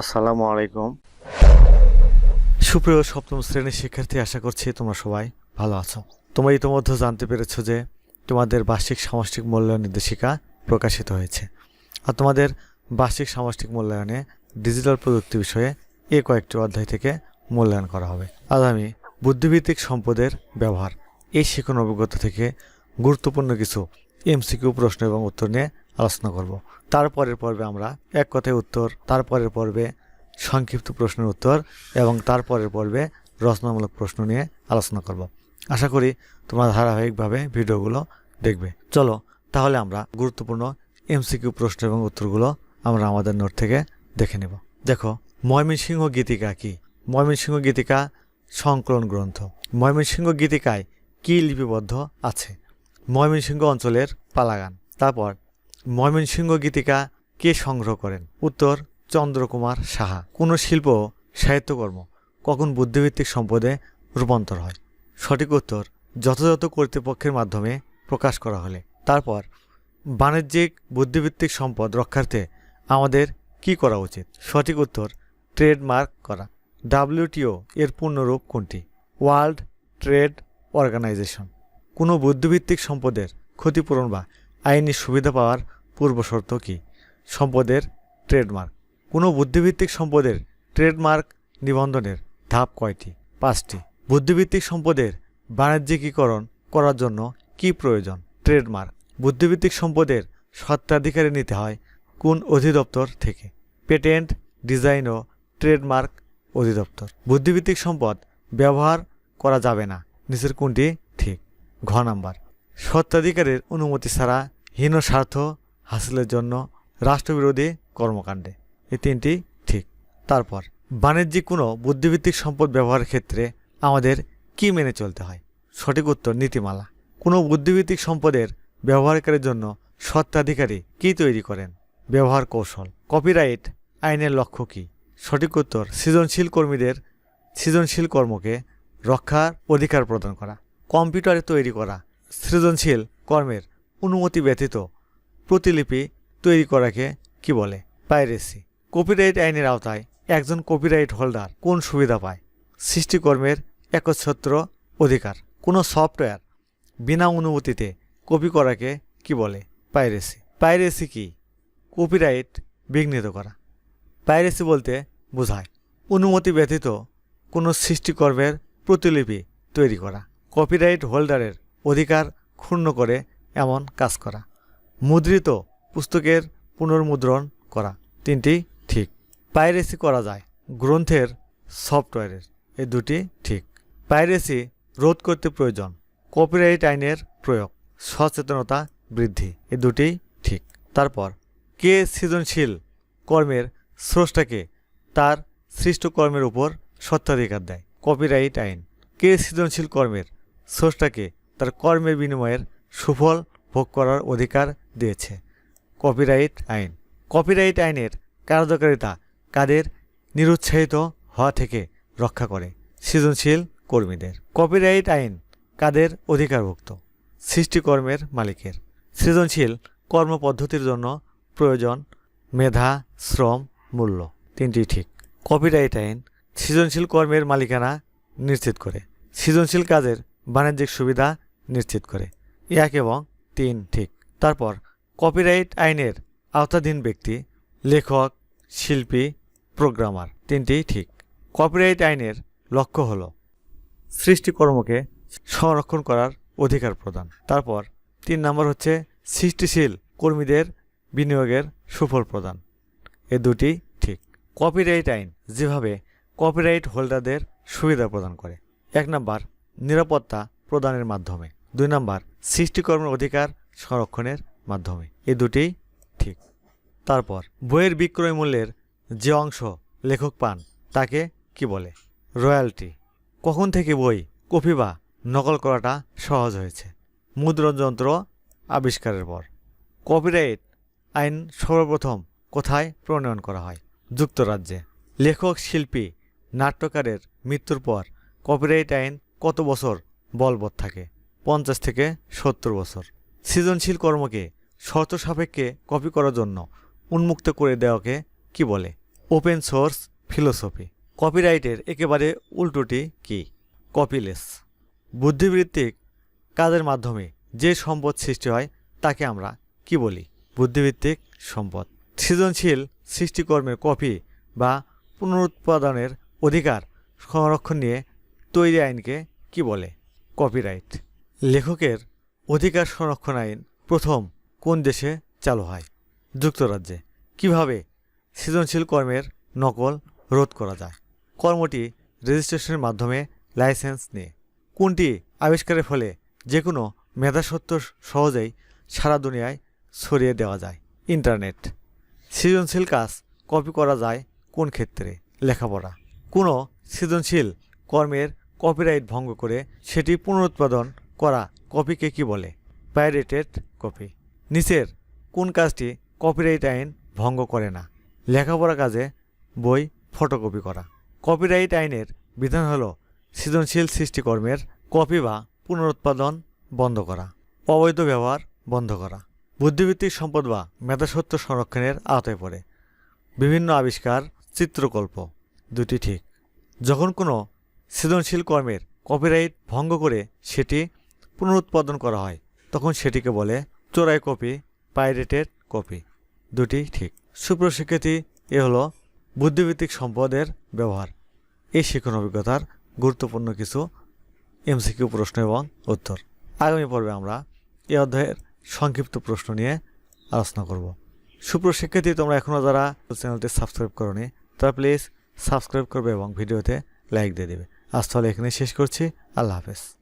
আসসালামু আলাইকুম। সুপ্রিয় সপ্তম শ্রেণির শিক্ষার্থী, আশা করছি তোমরা সবাই ভালো আছো। তোমরা ইতিমধ্যে জানতে পেরেছ যে তোমাদের বার্ষিক সামষ্টিক মূল্যায়ন নির্দেশিকা প্রকাশিত হয়েছে। আর তোমাদের বার্ষিক সামষ্টিক মূল্যায়নে ডিজিটাল প্রযুক্তি বিষয়ে এ কয়েকটি অধ্যায় থেকে মূল্যায়ন করা হবে। আজ আমি বুদ্ধিভিত্তিক সম্পদের ব্যবহার, এই শিক্ষণ অভিজ্ঞতা থেকে গুরুত্বপূর্ণ কিছু এমসিকিউ প্রশ্ন এবং উত্তর নিয়ে আলোচনা করব। তারপরের পর্বে আমরা এক কথায় উত্তর তারপরের পর্বে সংক্ষিপ্ত প্রশ্নের উত্তর এবং তারপরের পর্বে রচনামূলক প্রশ্ন নিয়ে আলোচনা করব। আশা করি তোমরা ধারাবাহিকভাবে ভিডিওগুলো দেখবে। চলো, তাহলে আমরা গুরুত্বপূর্ণ এমসিকিউ প্রশ্ন এবং উত্তরগুলো আমরা আমাদের নোট থেকে দেখে নেব। দেখো, ময়মনসিংহ গীতিকা কি? ময়মনসিংহ গীতিকা সংকলন গ্রন্থ। ময়মনসিংহ গীতিকায় কি লিপিবদ্ধ আছে? ময়মনসিংহ অঞ্চলের পালাগান। তারপর ময়মনসিংহ গীতিকা কে সংগ্রহ করেন? উত্তর, চন্দ্রকুমার সাহা। কোন শিল্প সাহিত্যকর্ম কখন বুদ্ধিভিত্তিক সম্পদে রূপান্তর হয়? সঠিক উত্তর যথাযথ কর্তৃপক্ষের মাধ্যমে প্রকাশ করা হলে। তারপর বাণিজ্যিক বুদ্ধিভিত্তিক সম্পদ রক্ষার্থে আমাদের কি করা উচিত? সঠিক উত্তর ট্রেডমার্ক করা। ডাব্লিউটিও এর পূর্ণরূপ কোনটি? World trade organisation. কোনো বুদ্ধিভিত্তিক সম্পদের ক্ষতিপূরণ বা আইনি সুবিধা পাওয়ার পূর্বশর্ত কী? সম্পদের ট্রেডমার্ক। কোনো বুদ্ধিভিত্তিক সম্পদের ট্রেডমার্ক নিবন্ধনের ধাপ কয়টি? পাঁচটি। বুদ্ধিভিত্তিক সম্পদের বাণিজ্যিকীকরণ করার জন্য কি প্রয়োজন? ট্রেডমার্ক। বুদ্ধিভিত্তিক সম্পদের স্বত্বাধিকারী নিতে হয় কোন অধিদপ্তর থেকে? পেটেন্ট, ডিজাইন ও ট্রেডমার্ক অধিদপ্তর। বুদ্ধিভিত্তিক সম্পদ ব্যবহার করা যাবে না। নিচের কোনটি? ঘ নাম্বার। স্বত্বাধিকারের অনুমতি ছাড়া হীন স্বার্থ হাসিলের জন্য রাষ্ট্রবিরোধী কর্মকাণ্ডে। এই তিনটি ঠিক। তারপর, বাণিজ্যিক কোনো বুদ্ধিভিত্তিক সম্পদ ব্যবহারের ক্ষেত্রে আমাদের কি মেনে চলতে হয়? সঠিক উত্তর, নীতিমালা। কোনো বুদ্ধিভিত্তিক সম্পদের ব্যবহারকারীর জন্য স্বত্বাধিকারী কি তৈরি করেন? ব্যবহার কৌশল। কপিরাইট আইনের লক্ষ্য কী? সঠিক উত্তর, সৃজনশীল কর্মীদের সৃজনশীল কর্মকে রক্ষার অধিকার প্রদান করা। কম্পিউটারে তৈরি করা, সৃজনশীল কর্মের অনুমতি ব্যতীত প্রতিলিপি তৈরি করাকে কি বলে? পাইরেসি। কপিরাইট আইনের আওতায় একজন কপিরাইট হোল্ডার কোন সুবিধা পায়? সৃষ্টিকর্মের একচ্ছত্র অধিকার। কোনো সফটওয়্যার বিনা অনুমতিতে কপি করাকে কি বলে? পাইরেসি। পাইরেসি কি? কপিরাইট বিঘ্নিত করা। পাইরেসি বলতে বোঝায় অনুমতি ব্যতীত কোনো সৃষ্টিকর্মের প্রতিলিপি তৈরি করা। কপিরাইট হোল্ডারের অধিকার ক্ষুণ্ণ করে এমন কাজ করা। মুদ্রিত পুস্তকের পুনর্মুদ্রণ করা। তিনটি ঠিক। পাইরেসি করা যায় গ্রন্থের সফটওয়্যারের এই দুটি ঠিক। পাইরেসি রোধ করতে প্রয়োজন। কপিরাইট আইনের প্রয়োগ। সচেতনতা বৃদ্ধি। এ দুটি ঠিক। তারপর, কে সৃজনশীল কর্মের স্রষ্টাকে তার সৃষ্ট কর্মের উপর সত্ত্বাধিকার দেয়? কপিরাইট আইন। কে সৃজনশীল কর্মের স্রষ্টাকে তার কর্মের বিনিময়ের সুফল ভোগ করার অধিকার দিয়েছে। কপিরাইট আইন। কপিরাইট আইনের কার্যকারিতা কাদের নিরুৎসাহিত হওয়া থেকে রক্ষা করে সৃজনশীল কর্মীদের। কপিরাইট আইন কাদের অধিকারভুক্ত? সৃষ্টিকর্মের মালিকের। সৃজনশীল কর্মপদ্ধতির জন্য প্রয়োজন মেধা, শ্রম, মূল্য। তিনটি ঠিক। কপিরাইট আইন সৃজনশীল কর্মের মালিকানা নিশ্চিত করে। সৃজনশীল কাজের বাণিজ্যিক সুবিধা নিশ্চিত করে। এক এবং তিন ঠিক। তারপর কপিরাইট আইনের আওতাধীন ব্যক্তি, লেখক, শিল্পী প্রোগ্রামার তিনটি ঠিক। কপিরাইট আইনের লক্ষ্য হল সৃষ্টিকর্মকে সংরক্ষণ করার অধিকার প্রদান। তারপর, তিন নম্বর হচ্ছে সৃষ্টিশীল কর্মীদের বিনিয়োগের সুফল প্রদান। এ দুটি ঠিক। কপিরাইট আইন যেভাবে কপিরাইট হোল্ডারদের সুবিধা প্রদান করে। এক নম্বর নিরাপত্তা প্রদানের মাধ্যমে। দুই নম্বর, সৃষ্টিকর্মের অধিকার সংরক্ষণের মাধ্যমে। এ দুটি ঠিক। তারপর, বইয়ের বিক্রয় মূল্যের যে অংশ লেখক পান, তাকে কি বলে? রয়্যালটি। কখন থেকে বই কপি বা নকল করাটা সহজ হয়েছে? মুদ্রণযন্ত্র আবিষ্কারের পর। কপিরাইট আইন সর্বপ্রথম কোথায় প্রণয়ন করা হয়? যুক্তরাজ্যে। লেখক, শিল্পী, নাট্যকারের মৃত্যুর পর কপিরাইট আইন কত বছর বলবৎ থাকে? পঞ্চাশ থেকে সত্তর বছর। সৃজনশীল কর্মকে শর্ত সাপেক্ষে কপি করার জন্য উন্মুক্ত করে দেওয়াকে কি বলে? ওপেন সোর্স ফিলোসফি কপিরাইটের একেবারে উল্টোটি কি? কপিলেস বুদ্ধিবৃত্তিক কাজের মাধ্যমে যে সম্পদ সৃষ্টি হয়, তাকে আমরা কি বলি? বুদ্ধিভিত্তিক সম্পদ। সৃজনশীল সৃষ্টিকর্মের কপি বা পুনরুৎপাদনের অধিকার সংরক্ষণ নিয়ে তৈরি আইনকে কি বলে? কপিরাইট লেখকের অধিকার সংরক্ষণ আইন প্রথম কোন দেশে চালু হয়? যুক্তরাজ্যে। কীভাবে সৃজনশীল কর্মের নকল রোধ করা যায়? কর্মটি রেজিস্ট্রেশনের মাধ্যমে লাইসেন্স নিয়ে। কোনটি আবিষ্কারের ফলে যে কোনো মেধাসত্ব সহজেই সারা দুনিয়ায় ছড়িয়ে দেওয়া যায়? ইন্টারনেট সৃজনশীল কাজ কপি করা যায় কোন ক্ষেত্রে? লেখাপড়া। কোনো সৃজনশীল কর্মের কপিরাইট ভঙ্গ করে সেটি পুনরুৎপাদন করা কপিকে কি বলে? পাইরেটেড কপি নিচের, কোন কাজটি কপিরাইট আইন ভঙ্গ করে না? লেখাপড়া কাজে বই ফটোকপি করা। কপিরাইট আইনের বিধান হলো সৃজনশীল সৃষ্টিকর্মের কপি বা পুনরুৎপাদন বন্ধ করা, অবৈধ ব্যবহার বন্ধ করা বুদ্ধিভিত্তিক সম্পদ বা মেধাসত্ব সংরক্ষণের আওতায় পড়ে। বিভিন্ন আবিষ্কার, চিত্রকল্প, দুটি ঠিক। যখন কোনো সৃজনশীল কর্মের কপিরাইট ভঙ্গ করে সেটি পুনরুৎপাদন করা হয়। তখন সেটিকে বলে চোরাই কপি পাইরেটেড কপি দুটি ঠিক। সুপ্রশিক্ষার্থী এ হলো বুদ্ধিভিত্তিক সম্পদের ব্যবহার। এই শিক্ষণ অভিজ্ঞতার গুরুত্বপূর্ণ কিছু এমসিকিউ প্রশ্ন এবং উত্তর। আগামী পর্বে আমরা এ অধ্যায়ের সংক্ষিপ্ত প্রশ্ন নিয়ে আলোচনা করব। সুপ্রশিক্ষার্থী তোমরা এখনও যারা চ্যানেলটি সাবস্ক্রাইব করনি, তারা প্লিজ সাবস্ক্রাইব করবে এবং ভিডিওতে লাইক দিয়ে দেবে। আজ তাহলে এখানে শেষ করছি। আল্লাহ হাফেজ।